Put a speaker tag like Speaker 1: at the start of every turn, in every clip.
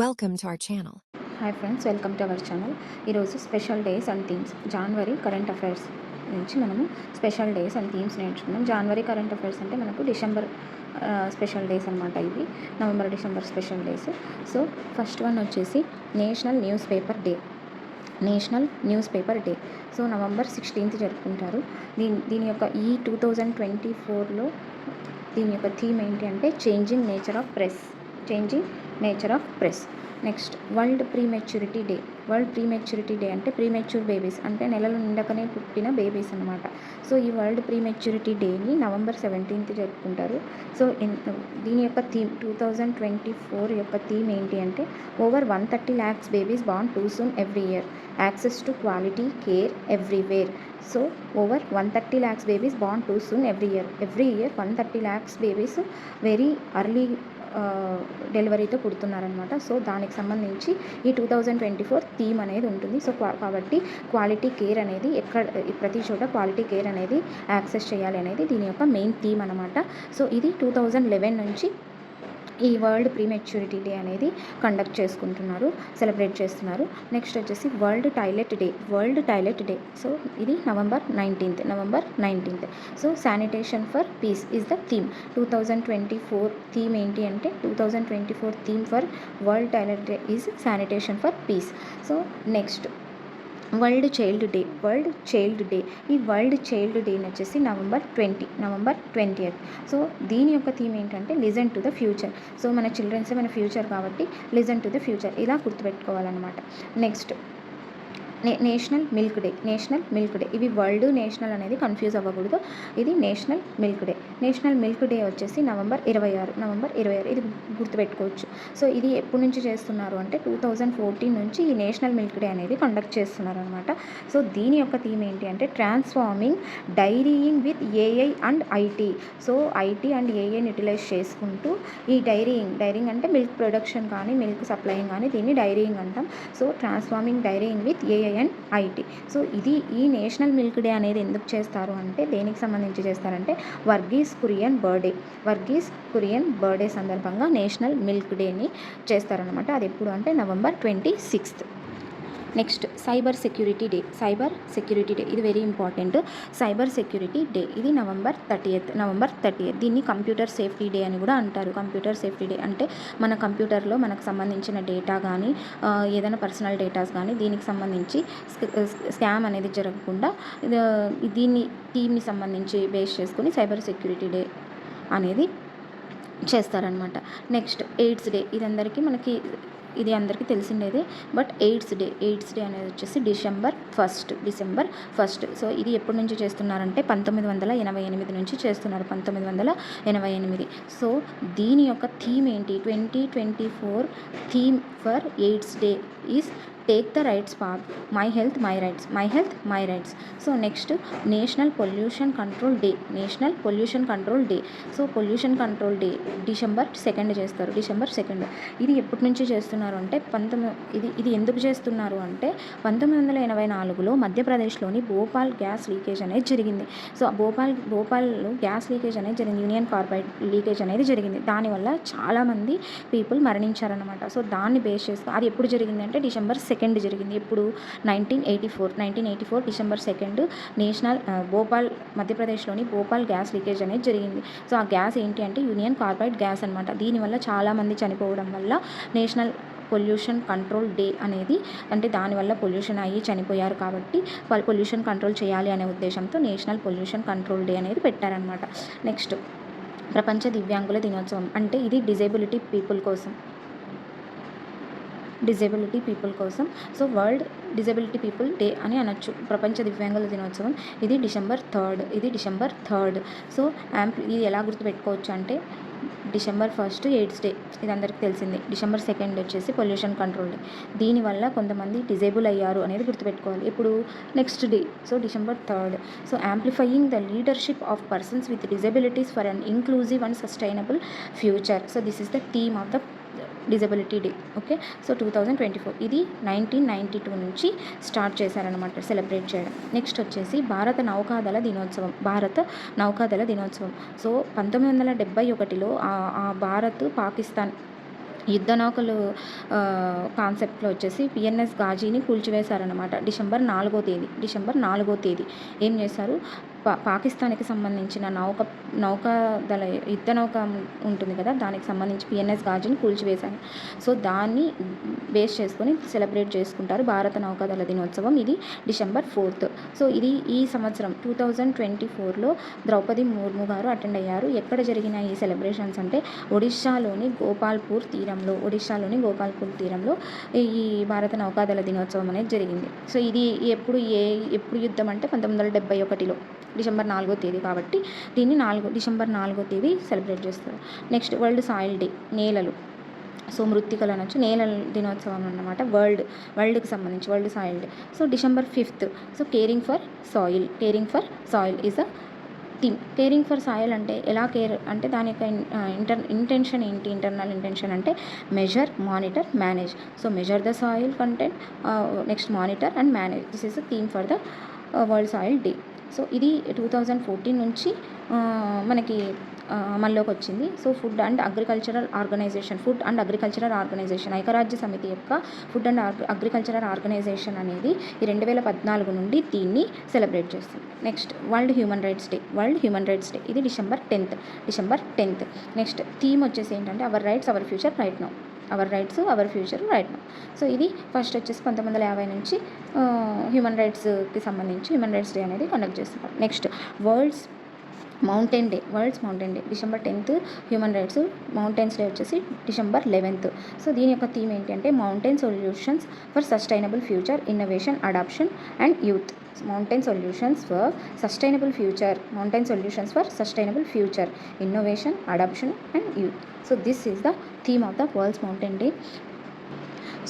Speaker 1: Welcome to our channel
Speaker 2: hi friends welcome to our channel ఈరోజు special days and themes జనవరి current affairs నుంచి మనము special days and themes నేర్చుకున్నాం. జనవరి current affairs అంటే మనకు December special days అనమాట ఇవి November December special days so first one వచ్చేసి national newspaper day national newspaper day so November sixteenth జరుపుకుంటారు. దీని దీని యొక్క ఈ టూ థౌజండ్ ట్వంటీ ఫోర్లో దీని యొక్క థీమ్ ఏంటి అంటే changing nature of press changing nature of press next world prematurity day world prematurity day అంటే ప్రీమెచ్యూర్ బేబీస్ అంటే నెలలు నిండకనే పుట్టిన బేబీస్ అనమాట సో ఈ వరల్డ్ ప్రీమెచ్యూరిటీ డేని నవంబర్ సెవెంటీన్త్ జరుపుకుంటారు. సో ఇన్- దీని యొక్క theme two thousand twenty four యొక్క థీమ్ ఏంటి అంటే over one thirty lakhs babies born too soon every year access to quality care everywhere so over one thirty lakhs babies born too soon every year every year one thirty lakhs babies very early డెలివరీతో పుడుతున్నారనమాట so దానికి సంబంధించి ఈ two thousand twenty four theme అనేది ఉంటుంది. So కాబట్టి quality care అనేది ఎక్కడ ప్రతి చోట క్వాలిటీ కేర్ అనేది యాక్సెస్ చేయాలి అనేది దీని యొక్క మెయిన్ థీమ్ అనమాట సో ఇది టూ థౌజండ్ లెవెన్ నుంచి ఈ వరల్డ్ ప్రీమెచ్యూరిటీ డే అనేది కండక్ట్ చేసుకుంటున్నారు సెలబ్రేట్ చేస్తున్నారు. నెక్స్ట్ వచ్చేసి world toilet day world toilet day so ఇది November nineteenth November nineteenth so sanitation for peace is the theme two thousand twenty four theme ఏంటి అంటే two thousand twenty four theme for world toilet day is sanitation for peace so next world child day world child day. ఈ world child day వచ్చేసి November twenty November twenty so దీని యొక్క theme ఏంటంటే listen to the future. So మన చిల్డ్రన్సే మన future కాబట్టి listen to the future. ఇలా గుర్తుపెట్టుకోవాలన్నమాట. Next national milk day national milk day. ఇవి వరల్డ్ నేషనల్ అనేది కన్ఫ్యూజ్ అవ్వకూడదు. ఇది national milk day. National milk day వచ్చేసి నవంబర్ ఇరవై ఆరు నవంబర్ ఇరవై ఆరు. ఇది గుర్తుపెట్టుకోవచ్చు. సో ఇది ఎప్పటి నుంచి చేస్తున్నారు అంటే టూ థౌజండ్ ఫోర్టీన్ నుంచి ఈ నేషనల్ మిల్క్ డే అనేది కండక్ట్ చేస్తున్నారు అనమాట సో దీని యొక్క థీమ్ ఏంటి అంటే transforming dairying with AI and IT. So IT and ఏఐని యూటిలైజ్ చేసుకుంటూ ఈ డైరీయింగ్ డైరింగ్ అంటే మిల్క్ ప్రొడక్షన్ కానీ మిల్క్ సప్లయింగ్ కానీ దీన్ని డైరీయింగ్ అంటాం. So transforming dairying with AI and IT so ఇది ఈ నేషనల్ మిల్క్ డే అనేది ఎందుకు చేస్తారు అంటే దేనికి సంబంధించి చేస్తారంటే వర్గీస్ కురియన్ బర్త్డే. వర్గీస్ కురియన్ బర్త్డే సందర్భంగా నేషనల్ మిల్క్ డేని చేస్తారనమాట అది ఎప్పుడు అంటే November twenty sixth. Next cyber security day cyber security day ఇది very important cyber security day ఇది నవంబర్ థర్టీయత్ నవంబర్ థర్టీయత్ దీన్ని కంప్యూటర్ సేఫ్టీ డే అని కూడా అంటారు. కంప్యూటర్ సేఫ్టీ డే అంటే మన కంప్యూటర్లో మనకు సంబంధించిన డేటా కానీ ఏదైనా పర్సనల్ డేటాస్ కానీ దీనికి సంబంధించి స్కామ్ అనేది జరగకుండా దీన్ని టీమ్ని సంబంధించి బేస్ చేసుకుని సైబర్ సెక్యూరిటీ డే అనేది చేస్తారనమాట నెక్స్ట్ ఎయిడ్స్ డే ఇది అందరికీ మనకి ఇది అందరికీ తెలిసిండేది. But AIDS day AIDS day అనేది వచ్చేసి December first December first. So ఇది ఎప్పటి నుంచి చేస్తున్నారంటే పంతొమ్మిది వందల ఎనభై ఎనిమిది నుంచి చేస్తున్నారు పంతొమ్మిది వందల ఎనభై ఎనిమిది. సో దీని యొక్క థీమ్ ఏంటి? Twenty twenty four theme for AIDS day is take the rights path my health my rights my health my rights so next national pollution control day national pollution control day so pollution control day December second చేస్తారు. December second ఇది ఎప్పటి నుంచి చేస్తున్నారు అంటే పంతొమ్మిది ఇది ఇది ఎందుకు చేస్తున్నారు అంటే పంతొమ్మిది వందల ఎనభై నాలుగులో మధ్యప్రదేశ్లోని భోపాల్ గ్యాస్ లీకేజ్ అనేది జరిగింది. సో భోపాల్ భోపాల్లో గ్యాస్ లీకేజ్ అనేది జరిగింది. యూనియన్ కార్బైడ్ లీకేజ్ అనేది జరిగింది. దానివల్ల చాలామంది పీపుల్ మరణించారనమాట సో దాన్ని బేస్ చేసుకుని అది ఎప్పుడు జరిగింది అంటే డిసెంబర్ సెకండ్ సెకండ్ జరిగింది. ఇప్పుడు nineteen eighty four nineteen eighty four December second national Bhopal మధ్యప్రదేశ్లోని భోపాల్ గ్యాస్ లీకేజ్ అనేది జరిగింది. సో ఆ గ్యాస్ ఏంటి అంటే యూనియన్ కార్బైడ్ గ్యాస్ అనమాట దీనివల్ల చాలామంది చనిపోవడం వల్ల నేషనల్ పొల్యూషన్ కంట్రోల్ డే అనేది అంటే దానివల్ల పొల్యూషన్ అయ్యి చనిపోయారు కాబట్టి వాళ్ళు పొల్యూషన్ కంట్రోల్ చేయాలి అనే ఉద్దేశంతో నేషనల్ పొల్యూషన్ కంట్రోల్ డే అనేది పెట్టారనమాట నెక్స్ట్ ప్రపంచ దివ్యాంగుల దినోత్సవం అంటే ఇది డిజేబిలిటీ పీపుల్ కోసం. డిజేబిలిటీ పీపుల్ కోసం. So world disability people day అని అనొచ్చు. ప్రపంచ దివ్యాంగుల దినోత్సవం. ఇది డిసెంబర్ థర్డ్. ఇది డిసెంబర్ థర్డ్. సో యాంప్ ఇది ఎలా గుర్తుపెట్టుకోవచ్చు అంటే డిసెంబర్ ఫస్ట్ ఎయిడ్స్ డే. ఇది అందరికీ తెలిసిందే. డిసెంబర్ సెకండ్ వచ్చేసి పొల్యూషన్ కంట్రోల్ డే. దీనివల్ల కొంతమంది డిజేబుల్ అయ్యారు అనేది గుర్తుపెట్టుకోవాలి. ఇప్పుడు next day. So December third. So amplifying the leadership of persons with disabilities for an inclusive and sustainable future. So this is the theme of the disability day okay so two thousand twenty four ఇది nineteen ninety two నుంచి start చేశారనమాట celebrate చేయడం. Next వచ్చేసి భారత నౌకాదళ దినోత్సవం భారత నౌకాదళ దినోత్సవం. సో పంతొమ్మిది వందల డెబ్బై ఒకటిలో ఆ భారత్ పాకిస్తాన్ యుద్ధ నౌకలు కాన్సెప్ట్లో వచ్చేసి పిఎన్ఎస్ గాజీని కూల్చివేశారనమాట డిసెంబర్ నాలుగో తేదీ డిసెంబర్ నాలుగో తేదీ. ఏం చేశారు? పా పాకిస్తాన్కి సంబంధించిన నౌక నౌకాదళ యుద్ధ నౌక ఉంటుంది కదా దానికి సంబంధించి పిఎన్ఎస్ గాజుని కూల్చివేశారు. సో దాన్ని బేస్ చేసుకొని సెలబ్రేట్ చేసుకుంటారు భారత నౌకాదళ దినోత్సవం. ఇది డిసెంబర్ ఫోర్త్. సో ఇది ఈ సంవత్సరం టూ థౌజండ్ ట్వంటీ ఫోర్లో ద్రౌపది ముర్ము గారు అటెండ్ అయ్యారు. ఎక్కడ జరిగిన ఈ సెలబ్రేషన్స్ అంటే ఒడిశాలోని గోపాల్పూర్ తీరంలో ఒడిశాలోని గోపాల్పూర్ తీరంలో ఈ భారత నౌకాదళ దినోత్సవం అనేది జరిగింది. సో ఇది ఎప్పుడు ఏ ఎప్పుడు యుద్ధం అంటే పంతొమ్మిది వందల డెబ్బై ఒకటిలో. డిసెంబర్ నాలుగో తేదీ కాబట్టి దీన్ని నాలుగో డిసెంబర్ నాలుగో తేదీ సెలబ్రేట్ చేస్తారు. నెక్స్ట్ వరల్డ్ సాయిల్ డే నేలలు. సో మృత్తికలు అనొచ్చు. నేల దినోత్సవం అన్నమాట. వరల్డ్ వరల్డ్కి సంబంధించి world soil day. So December fifth. So caring for soil. Caring for soil is a theme. Caring for soil అంటే ఎలా కేర్ అంటే దాని యొక్క ఇంటర్ ఇంటెన్షన్ ఏంటి? ఇంటర్నల్ ఇంటెన్షన్ అంటే measure monitor manage. So measure the soil content next monitor and manage. This is a theme for the world soil day. So ఇది two thousand fourteen నుంచి మనకి అమల్లోకి వచ్చింది. So food and agricultural organisation food and agricultural organisation ఐకరాజ్య సమితి యొక్క food and agricultural organisation అనేది ఈ రెండు వేల పద్నాలుగు నుండి దీన్ని సెలబ్రేట్ చేస్తుంది. Next world human rights day world human rights day ఇది December tenth December tenth. Next theme వచ్చేసి ఏంటంటే our rights our future right now. Our rights our future right now. So ఇది ఫస్ట్ వచ్చేసి పంతొమ్మిది వందల యాభై నుంచి హ్యూమన్ రైట్స్కి సంబంధించి హ్యూమన్ రైట్స్ డే అనేది కండక్ట్ చేస్తున్నారు. Next worlds mountain day worlds mountain day December tenth human rights mountains day వచ్చేసి డిసెంబర్ లెవెన్త్. సో దీని యొక్క థీమ్ ఏంటంటే mountain solutions for sustainable future innovation adoption and youth. Mountain solutions for sustainable future mountain solutions for sustainable future innovation adoption and youth. So this is the theme of the worlds mountain day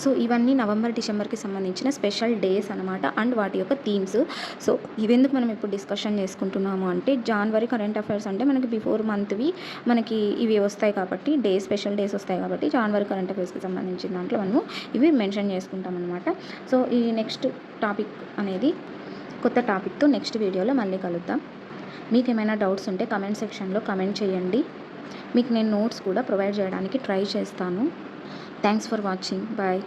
Speaker 2: so ఇవన్నీ November డిసెంబర్కి సంబంధించిన special days అనమాట and వాటి యొక్క themes so ఇవెందుకు మనం ఇప్పుడు discussion చేసుకుంటున్నాము అంటే జనవరి కరెంట్ అఫైర్స్ అంటే మనకి బిఫోర్ మంత్వి మనకి ఇవి వస్తాయి కాబట్టి డే స్పెషల్ డేస్ వస్తాయి కాబట్టి జనవరి కరెంట్ అఫైర్స్కి సంబంధించిన దాంట్లో మనము ఇవి మెన్షన్ చేసుకుంటాం అనమాట సో ఈ నెక్స్ట్ టాపిక్ అనేది కొత్త టాపిక్తో నెక్స్ట్ వీడియోలో మళ్ళీ కలుద్దాం. మీకు ఏమైనా డౌట్స్ ఉంటే కమెంట్ సెక్షన్లో కమెంట్ చేయండి. మీకు నేను నోట్స్ కూడా ప్రొవైడ్ చేయడానికి ట్రై చేస్తాను. Thanks for watching bye